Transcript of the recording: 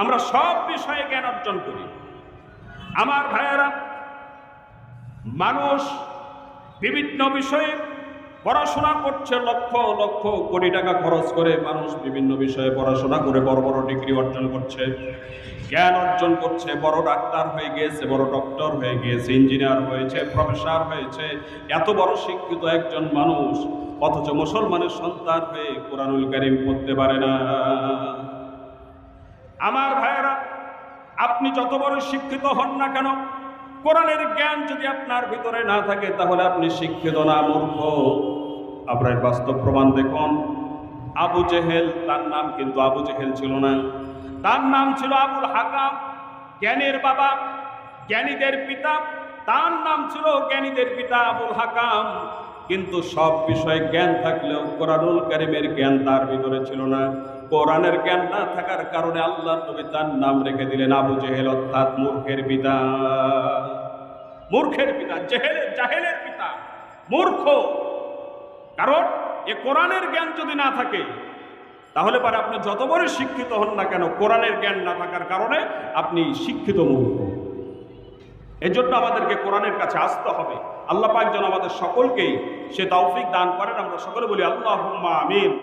আমরা সব বিষয়ে জ্ঞান অর্জন করি। আমার ভাইয়েরা, মানুষ বিভিন্ন বিষয়ে পড়াশোনা করছে, লক্ষ লক্ষ কোটি টাকা খরচ করে মানুষ বিভিন্ন বিষয়ে পড়াশোনা করে, বড় বড় ডিগ্রি অর্জন করছে, জ্ঞান অর্জন করছে, বড় ডাক্তার হয়ে গিয়েছে, বড় ডক্টর হয়ে গিয়েছে, ইঞ্জিনিয়ার হয়েছে, প্রফেসর হয়েছে, এত বড় শিক্ষিত একজন মানুষ, অথচ মুসলমানের সন্তান হয়ে কোরআনুল কারিম পড়তে পারে না। আমার ভাইয়েরা, আপনি যত বড় শিক্ষিত হন না কেন, কোরআনের জ্ঞান যদি আপনার ভিতরে না থাকে, তাহলে আপনি শিক্ষিত না, মূর্খ। আপনার বাস্তব প্রমাণ দেখুন। আবু জেহেল, তার নাম কিন্তু আবু জেহেল ছিল না। তার নাম ছিল আবুল হাকাম, জ্ঞানের বাবা, জ্ঞানীদের পিতা। তার নাম ছিল জ্ঞানীদের পিতা আবুল হাকাম। কিন্তু সব বিষয়ে জ্ঞান থাকলেও কোরআনুল কারিমের জ্ঞান তার ভিতরে ছিল না। কোরআনের জ্ঞান না থাকার কারণে আল্লাহ নবী তার নাম রেখে দিলেন আবু জেহেল, অর্থাৎ মূর্খের পিতা। মূর্খের পিতা জেহেলের জাহেলের পিতা। মূর্খ। কারণ এ কোরআনের জ্ঞান যদি না থাকে, তাহলে পরে আপনি যত বড় শিক্ষিত হন না কেন, কোরআনের জ্ঞান না থাকার কারণে আপনি শিক্ষিত মূর্খ। এজন্য আমাদেরকে কোরআনের কাছে আসতে হবে। আল্লাহ পাক যেন আমাদের সকলকেই সে তৌফিক দান করেন। আমরা সকলে বলি আল্লাহ আমিন।